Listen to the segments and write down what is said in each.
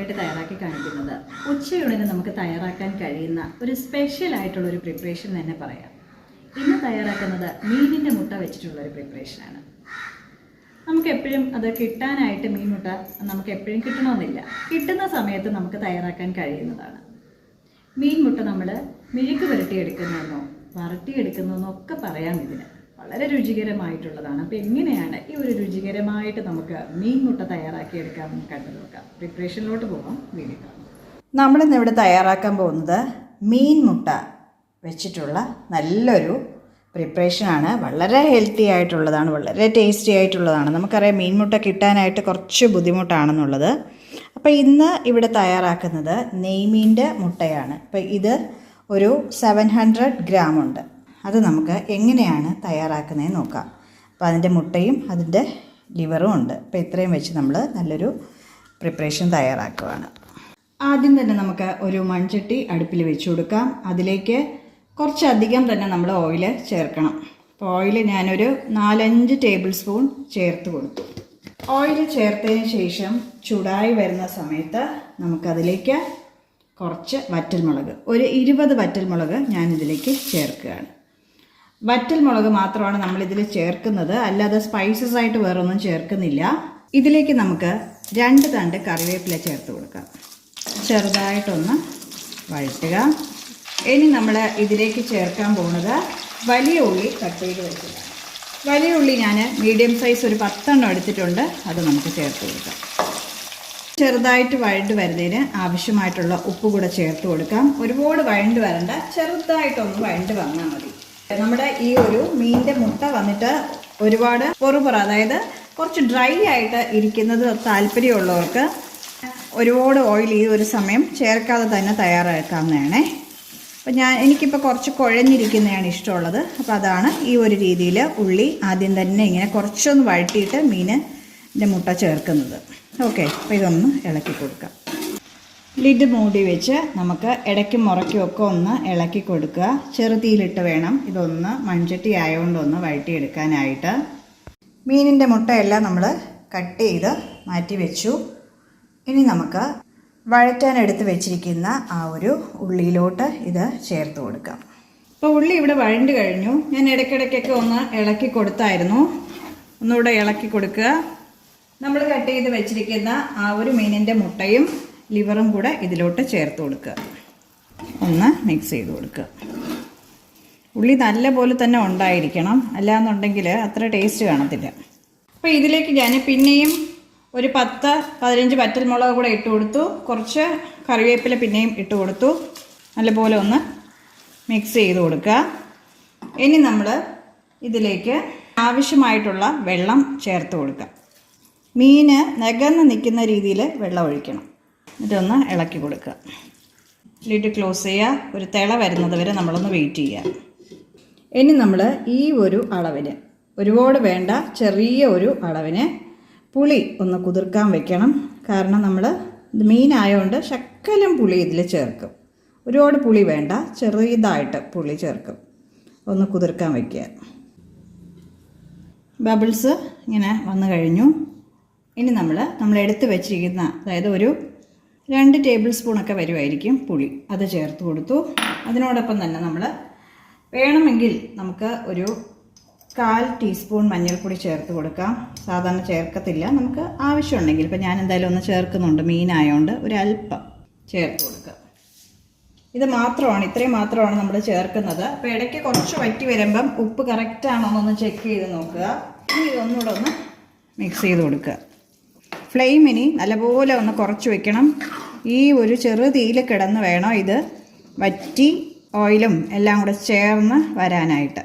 നിങ്ങൾക്കായിട്ട് തയ്യാറാക്കി കാണിക്കുന്നത്. ഉച്ചയൂണിന് നമുക്ക് തയ്യാറാക്കാൻ കഴിയുന്ന ഒരു സ്പെഷ്യൽ ആയിട്ടുള്ള ഒരു പ്രിപ്പറേഷൻ തന്നെ പറയാം. ഇന്ന് തയ്യാറാക്കുന്നത് മീനിന്റെ മുട്ട വെച്ചിട്ടുള്ള ഒരു പ്രിപ്പറേഷനാണ് നമുക്ക് എപ്പോഴും അത് കിട്ടാനായിട്ട് മീൻ മുട്ട നമുക്ക് എപ്പോഴും കിട്ടണമെന്നില്ല. കിട്ടുന്ന സമയത്ത് നമുക്ക് തയ്യാറാക്കാൻ കഴിയുന്നതാണ്. മീൻ മുട്ട നമ്മൾ മിഴുക്ക് പുരട്ടിയെടുക്കുന്നതെന്നോ വരട്ടിയെടുക്കുന്നതെന്നോ ഒക്കെ പറയാം ഇതിന്. വളരെ രുചികരമായിട്ടുള്ളതാണ്. അപ്പോൾ എങ്ങനെയാണ് ഈ ഒരു രുചികരമായിട്ട് നമുക്ക് മീൻ മുട്ട തയ്യാറാക്കിയെടുക്കാമെന്ന് കണ്ടു നോക്കാം. പ്രിപ്പറേഷനിലോട്ട് പോകാം വീഡിയോ നമ്മളിന്ന് ഇവിടെ തയ്യാറാക്കാൻ പോകുന്നത് മീൻ മുട്ട വെച്ചിട്ടുള്ള നല്ലൊരു പ്രിപ്പറേഷനാണ് വളരെ ഹെൽത്തി ആയിട്ടുള്ളതാണ് വളരെ ടേസ്റ്റി ആയിട്ടുള്ളതാണ്. നമുക്കറിയാം മീൻ മുട്ട കിട്ടാനായിട്ട് കുറച്ച് ബുദ്ധിമുട്ടാണെന്നുള്ളത്. അപ്പോൾ ഇന്ന് ഇവിടെ തയ്യാറാക്കുന്നത് നെയ്മീന്റെ മുട്ടയാണ്. അപ്പോൾ ഇത് ഒരു സെവൻ ഹൺഡ്രഡ് ഗ്രാം ഉണ്ട്. അത് നമുക്ക് എങ്ങനെയാണ് തയ്യാറാക്കുന്നത് നോക്കാം. അപ്പോൾ അതിന്റെ മുട്ടയും അതിന്റെ ലിവറും ഉണ്ട്. അപ്പോൾ ഇത്രയും വെച്ച് നമ്മൾ നല്ലൊരു പ്രിപ്പറേഷൻ തയ്യാറാക്കുകയാണ് ആദ്യം തന്നെ നമുക്ക് ഒരു മൺചട്ടി അടുപ്പിൽ വെച്ച് കൊടുക്കാം. അതിലേക്ക് കുറച്ചധികം തന്നെ നമ്മൾ ഓയിൽ ചേർക്കണം. അപ്പോൾ ഓയിൽ ഞാനൊരു നാലഞ്ച് ടേബിൾ സ്പൂൺ ചേർത്ത് കൊടുത്തു. ഓയിൽ ചേർത്തതിന് ശേഷം ചൂടായി വരുന്ന സമയത്ത് നമുക്കതിലേക്ക് കുറച്ച് വറ്റൽമുളക് ഒരു ഇരുപത് വറ്റൽമുളക് ഞാനിതിലേക്ക് ചേർക്കുകയാണ്. വറ്റൽമുളക് മാത്രമാണ് നമ്മൾ ഇതിൽ ചേർക്കുന്നത്. അല്ലാതെ സ്പൈസസ് ആയിട്ട് വേറൊന്നും ചേർക്കുന്നില്ല. ഇതിലേക്ക് നമുക്ക് രണ്ട് തണ്ട് കറിവേപ്പില ചേർത്ത് കൊടുക്കാം. ചെറുതായിട്ടൊന്ന് വഴറ്റുക. ഇനി നമ്മൾ ഇതിലേക്ക് ചേർക്കാൻ പോകുന്നത് വലിയ ഉള്ളി കട്ട് ചെയ്ത് വെക്കുക. വലിയ ഉള്ളി ഞാൻ മീഡിയം സൈസ് ഒരു പത്തെണ്ണം എടുത്തിട്ടുണ്ട്. അത് നമുക്ക് ചേർത്ത് കൊടുക്കാം. ചെറുതായിട്ട് വഴണ്ട് വരുന്നതിന് ആവശ്യമായിട്ടുള്ള ഉപ്പ് കൂടെ ചേർത്ത് കൊടുക്കാം. ഒരുപാട് വഴണ്ട് വരണ്ട ചെറുതായിട്ടൊന്ന് വഴണ്ട് വന്നാൽ മതി. നമ്മുടെ ഈ ഒരു മീനിന്റെ മുട്ട വന്നിട്ട് ഒരുപാട് പൊറുപുറ അതായത് കുറച്ച് ഡ്രൈ ആയിട്ട് ഇരിക്കുന്നത് താല്പര്യമുള്ളവർക്ക് ഒരുപാട് ഓയിൽ ഈ ഒരു സമയം ചേർക്കാതെ തന്നെ തയ്യാറാക്കാവുന്നതാണേ. അപ്പോൾ ഞാൻ എനിക്കിപ്പോൾ കുറച്ച് കുഴഞ്ഞിരിക്കുന്നതാണ് ഇഷ്ടമുള്ളത്. അപ്പോൾ അതാണ് ഈ ഒരു രീതിയിൽ ഉള്ളി ആദ്യം തന്നെ ഇങ്ങനെ കുറച്ചൊന്ന് വഴറ്റിയിട്ട് മീനിന്റെ മുട്ട ചേർക്കുന്നത്. ഓക്കെ അപ്പോൾ ഇതൊന്ന് ഇളക്കി കൊടുക്കാം. ലിഡ് മൂടി വെച്ച് നമുക്ക് ഇടയ്ക്കും മുറയ്ക്കും ഒക്കെ ഒന്ന് ഇളക്കി കൊടുക്കുക. ചെറുതീയിലിട്ട് വേണം ഇതൊന്ന് മൺചട്ടി ആയതുകൊണ്ടൊന്ന് വഴറ്റിയെടുക്കാനായിട്ട്. മീനിന്റെ മുട്ടയെല്ലാം നമ്മൾ കട്ട് ചെയ്ത് മാറ്റി വെച്ചു. ഇനി നമുക്ക് വഴറ്റാൻ എടുത്ത് വെച്ചിരിക്കുന്ന ആ ഒരു ഉള്ളിയിലോട്ട് ഇത് ചേർത്ത് കൊടുക്കാം. ഇപ്പോൾ ഉള്ളി ഇവിടെ വഴണ്ട് കഴിഞ്ഞു. ഞാൻ ഇടയ്ക്കിടയ്ക്കൊക്കെ ഒന്ന് ഇളക്കി കൊടുത്തായിരുന്നു. ഒന്നുകൂടെ ഇളക്കി കൊടുക്കുക. നമ്മൾ കട്ട് ചെയ്ത് വെച്ചിരിക്കുന്ന ആ ഒരു മീനിന്റെ മുട്ടയും ലിവറും കൂടെ ഇതിലോട്ട് ചേർത്ത് കൊടുക്കുക. ഒന്ന് മിക്സ് ചെയ്ത് കൊടുക്കുക. ഉള്ളി നല്ല പോലെ തന്നെ ഉണ്ടായിരിക്കണം. അല്ലാന്നുണ്ടെങ്കിൽ അത്ര ടേസ്റ്റ് കാണത്തില്ല. അപ്പോൾ ഇതിലേക്ക് ഞാൻ പിന്നെയും ഒരു പത്ത് പതിനഞ്ച് വറ്റൽമുളക് കൂടെ ഇട്ട് കൊടുത്തു. കുറച്ച് കറിവേപ്പില പിന്നെയും ഇട്ട് കൊടുത്തു. നല്ലപോലെ ഒന്ന് മിക്സ് ചെയ്ത് കൊടുക്കുക. ഇനി നമ്മൾ ഇതിലേക്ക് ആവശ്യമായിട്ടുള്ള വെള്ളം ചേർത്ത് കൊടുക്കുക. മീന് നികന്ന് നിൽക്കുന്ന രീതിയിൽ വെള്ളം ഒഴിക്കണം. ഇതൊന്ന് ഇളക്കി കൊടുക്കുക. ലിഡ് ക്ലോസ് ചെയ്യുക ഒരു തിള വരുന്നത് വരെ നമ്മളൊന്ന് വെയിറ്റ് ചെയ്യുക ഇനി നമ്മൾ ഈ ഒരു അളവിന് ഒരുപാട് വേണ്ട ചെറിയ ഒരു അളവിന് പുളി ഒന്ന് കുതിർക്കാൻ വെക്കണം. കാരണം നമ്മൾ ഇത് മീനായതുകൊണ്ട് ശക്കലം പുളി ഇതിൽ ചേർക്കും. ഒരുപാട് പുളി വേണ്ട ചെറിയതായിട്ട് പുളി ചേർക്കും. ഒന്ന് കുതിർക്കാൻ വയ്ക്കുക ബബിൾസ് ഇങ്ങനെ വന്നു കഴിഞ്ഞു. ഇനി നമ്മൾ നമ്മൾ എടുത്ത് വെച്ചിരിക്കുന്ന അതായത് ഒരു രണ്ട് ടേബിൾ സ്പൂണൊക്കെ വരുമായിരിക്കും പുളി. അത് ചേർത്ത് കൊടുത്തു. അതിനോടൊപ്പം തന്നെ നമ്മൾ വേണമെങ്കിൽ നമുക്ക് ഒരു കാൽ ടീസ്പൂൺ മഞ്ഞൾപ്പൊടി ചേർത്ത് കൊടുക്കാം. സാധാരണ ചേർക്കത്തില്ല. നമുക്ക് ആവശ്യമുണ്ടെങ്കിൽ ഇപ്പം ഞാൻ എന്തായാലും ഒന്ന് ചേർക്കുന്നുണ്ട്. മീനായതുകൊണ്ട് ഒരല്പം ചേർത്ത് കൊടുക്കുക ഇത് മാത്രമാണ് ഇത്രയും മാത്രമാണ് നമ്മൾ ചേർക്കുന്നത്. അപ്പോൾ ഇടയ്ക്ക് കുറച്ച് വറ്റി വരുമ്പം ഉപ്പ് കറക്റ്റാണോ എന്നൊന്ന് ചെക്ക് ചെയ്ത് നോക്കുക. ഇനി ഇതൊന്നുകൂടെ ഒന്ന് മിക്സ് ചെയ്ത് കൊടുക്കുക. ഫ്ലെയിം ഇനി നല്ലപോലെ ഒന്ന് കുറച്ച് വെക്കണം. ഈ ഒരു ചെറു തീയിൽ കിടന്ന് വേണം ഇത് വറ്റി ഓയിലും എല്ലാം കൂടെ ചേർന്ന് വരാനായിട്ട്.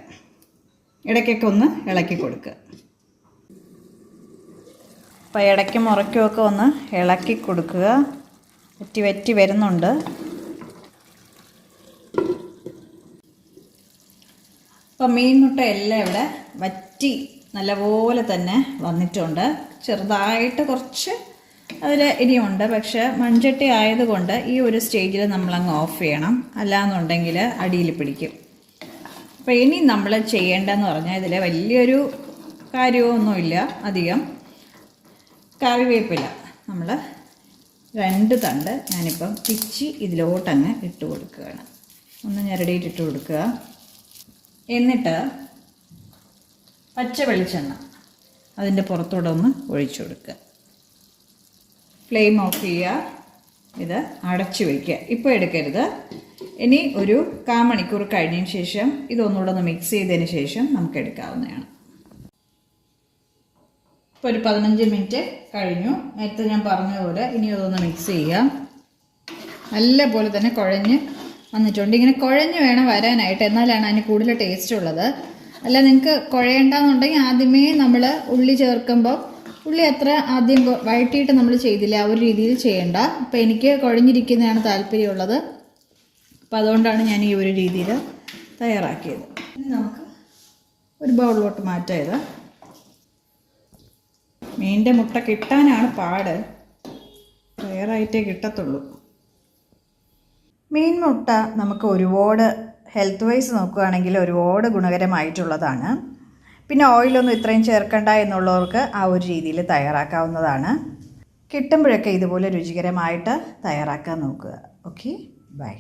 ഇടയ്ക്കൊക്കെ ഒന്ന് ഇളക്കി കൊടുക്കുക അപ്പോൾ ഇടയ്ക്കും മുറയ്ക്കുമൊക്കെ ഒന്ന് ഇളക്കി കൊടുക്കുക. വറ്റി വറ്റി വരുന്നുണ്ട്. അപ്പം മീൻ മുട്ട എല്ലാം ഇവിടെ വറ്റി നല്ലപോലെ തന്നെ വന്നിട്ടുണ്ട്. ചെറുതായിട്ട് കുറച്ച് അതിൽ ഇനിയുണ്ട് പക്ഷെ മൺചട്ടി ആയതുകൊണ്ട് ഈ ഒരു സ്റ്റേജിൽ നമ്മളങ്ങ് ഓഫ് ചെയ്യണം. അല്ലാന്നുണ്ടെങ്കിൽ അടിയിൽ പിടിക്കും. അപ്പോൾ ഇനി നമ്മൾ ചെയ്യേണ്ടതെന്ന് പറഞ്ഞാൽ ഇതിൽ വലിയൊരു കാര്യമൊന്നുമില്ല അധികം കറിവേപ്പില നമ്മൾ രണ്ട് തണ്ട് ഞാനിപ്പം പിച്ചി ഇതിലോട്ടങ്ങ് ഇട്ട് കൊടുക്കുകയാണ്. ഒന്ന് ഞെരടിയിട്ട് ഇട്ട് കൊടുക്കുക. എന്നിട്ട് പച്ച വെളിച്ചെണ്ണ അതിന്റെ പുറത്തൂടെ ഒന്ന് ഒഴിച്ചു കൊടുക്കുക. ഫ്ലെയിം ഓഫ് ചെയ്യുക. ഇത് അടച്ചു വയ്ക്കുക ഇപ്പോൾ എടുക്കരുത്. ഇനി ഒരു കാ മണിക്കൂർ കഴിഞ്ഞതിന് ശേഷം ഇതൊന്നുകൂടെ ഒന്ന് മിക്സ് ചെയ്തതിന് ശേഷം നമുക്ക് എടുക്കാവുന്നതാണ്. ഇപ്പോൾ ഒരു പതിനഞ്ച് മിനിറ്റ് കഴിഞ്ഞു. നേരത്തെ ഞാൻ പറഞ്ഞതുപോലെ ഇനി അതൊന്ന് മിക്സ് ചെയ്യാം നല്ല പോലെ തന്നെ കുഴഞ്ഞ് വന്നിട്ടുണ്ട്. ഇങ്ങനെ കുഴഞ്ഞ് വേണം വരാനായിട്ട്. എന്നാലാണ് അതിന് കൂടുതൽ ടേസ്റ്റ് ഉള്ളത്. അല്ല നിങ്ങൾക്ക് കുഴയണ്ടെന്നുണ്ടെങ്കിൽ ആദ്യമേ നമ്മൾ ഉള്ളി ചേർക്കുമ്പോൾ ഉള്ളി അത്ര ആദ്യം വഴറ്റിയിട്ട് നമ്മൾ ചെയ്തില്ല ആ ഒരു രീതിയിൽ ചെയ്യണ്ട. അപ്പോൾ എനിക്ക് കുഴഞ്ഞിരിക്കുന്നതാണ് താല്പര്യമുള്ളത്. അപ്പോൾ അതുകൊണ്ടാണ് ഞാൻ ഈ ഒരു രീതിയിൽ തയ്യാറാക്കിയത്. നമുക്ക് ഒരു ബൗളിലോട്ട് മാറ്റാം ഇത് മീനിന്റെ മുട്ട കിട്ടാനാണ് പാട്. റയറായിട്ടേ കിട്ടത്തുള്ളൂ. മീൻ മുട്ട നമുക്ക് ഒരുപാട് ഹെൽത്ത് വൈസ് നോക്കുകയാണെങ്കിൽ ഒരുപാട് ഗുണകരമായിട്ടുള്ളതാണ്. പിന്നെ ഓയിലൊന്നും ഇത്രയും ചേർക്കണ്ട എന്നുള്ളവർക്ക് ആ ഒരു രീതിയിൽ തയ്യാറാക്കാവുന്നതാണ്. കിട്ടുമ്പോഴൊക്കെ ഇതുപോലെ രുചികരമായിട്ട് തയ്യാറാക്കാൻ നോക്കുക. Okay bye